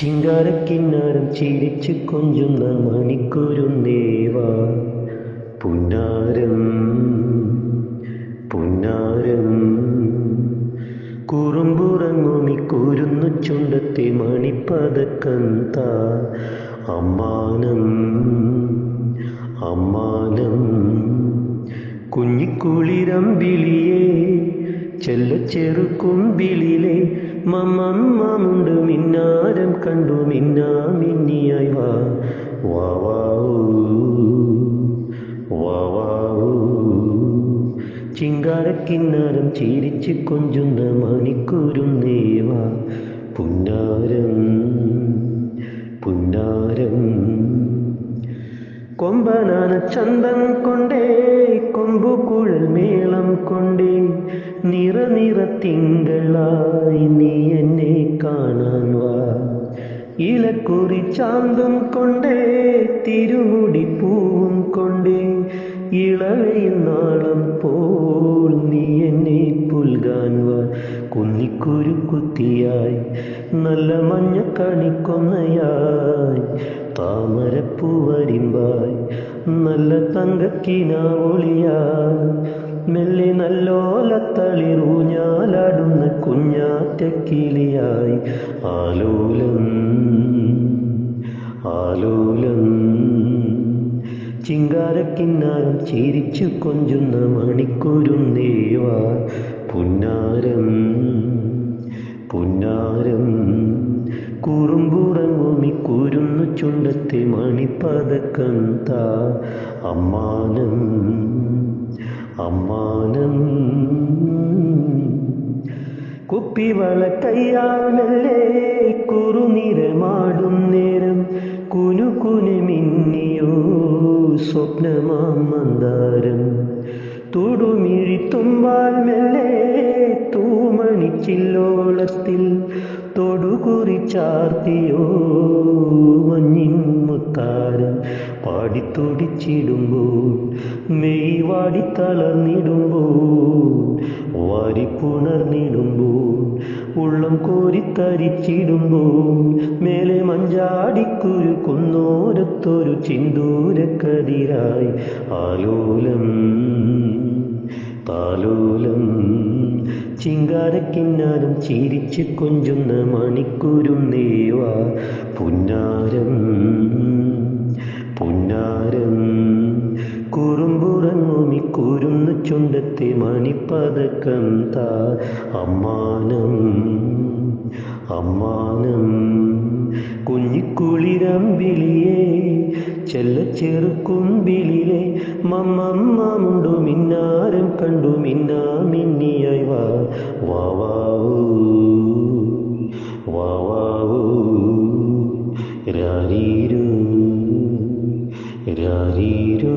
ചിങ്കാരക്കിന്നാരം ചിരിച്ചു കൊഞ്ചുന്ന മണിക്കൊരു മണിക്കൂരുന്നേവാ പുന്നാരം പുന്നാരം. കുറുമ്പുറങ്ങുമി കുരുന്നു ചുണ്ടത്തെ മണിപ്പതക്കന്ത അമ്മാനം അമ്മാനം. കുഞ്ഞിക്കുളിരമ്പിളിയേ ചെല്ല ചെറുക്കുമ്പിളിലെ മമ്മമ്മമുണ്ട് മിന്നാരം കണ്ടു മിന്നാ മിന്നിയായി വാ. വാ വാ വാ ചിങ്കാരക്കിന്നാരം ചിരിച്ച് കൊഞ്ചുന്ന മണിക്കൂരും നേവാ. പുന്നാരം പുന്നാരം. കൊമ്പനാന ചന്തം കൊണ്ടേ കൊമ്പു നിറ നിറ നീ എന്നെ കാണാൻ വാ. ഇലക്കുറി ചാന്തും കൊണ്ടേ തിരുമുടി പൂവും കൊണ്ടേ ഇളവയിൽ നാളം പോൽ നീ എന്നെ പുൽകാൻ വാ. കുന്നിക്കുരു കുത്തിയായി നല്ല മഞ്ഞ കണിക്കൊന്നയായി താമരപ്പൂവരിമ്പായി നല്ല തങ്കക്കിനാവൊളിയായി. മെല്ലെ നല്ലോലത്തളിറൂഞ്ഞാലാടുന്ന കുഞ്ഞാറ്റക്കിളിയായി. ആലോലം ആലോലം. ചിങ്കാരക്കിന്നാരം ചിരിച്ചു കൊഞ്ചുന്ന മണിക്കൂരും ദേവാ പുന്നാരം പുന്നാരം. കുറുമ്പുറങ്ങുമി കൂരുന്നു ചുണ്ടത്തെ മണിപ്പതക്കം അമ്മാനം അമ്മാനം കുപ്പിവളക്കയ്യാണല്ലേ കുറുനിരമാടും നേരം. കുനു കുനു മിന്നിയോ സ്വപ്നമാം മന്ദാരം തുടുമിഴി തുമ്പാൽ മെല്ലെ തൂമണിച്ചില്ലോളത്തിൽ. തൊടുകുറി ചാർത്തിയോ മഞ്ഞിൻ മുത്താരം പാടിത്തുടിച്ചിടുമ്പോൾ മെയ് വാടി തളർന്നിടുമ്പോൾ വാരിപ്പുണർന്നിടുമ്പോൾ ഉള്ളം കോരിത്തരിച്ചിടുമ്പോൾ മേലെ മഞ്ചാടിക്കുരു കുന്നോരത്തൊരു ചിന്തൂരക്കതിരായി ആലോലം താലോലം. ചിങ്കാരക്കിന്നാരം ചിരിച്ച് കൊഞ്ചുന്ന മണിക്കൂരും നേവാ പുന്നാരം. പുന്നാരം. കുറുമ്പുറങ്ങുമി കുരുന്നു ചുണ്ടത്തെ മണിപ്പതക്കം താ. അമ്മാനം അമ്മാനം. കുഞ്ഞിക്കുളിരം വിളിയേ ചെല്ല ചെറുക്കുമ്പിളിലെ മമ്മമ്മമുണ്ടു. മിന്നാരം കണ്ടു മിന്നാ മിന്നിയായി വാ വാവാവു വാ വാ. രാരീരൂ രാരീരോ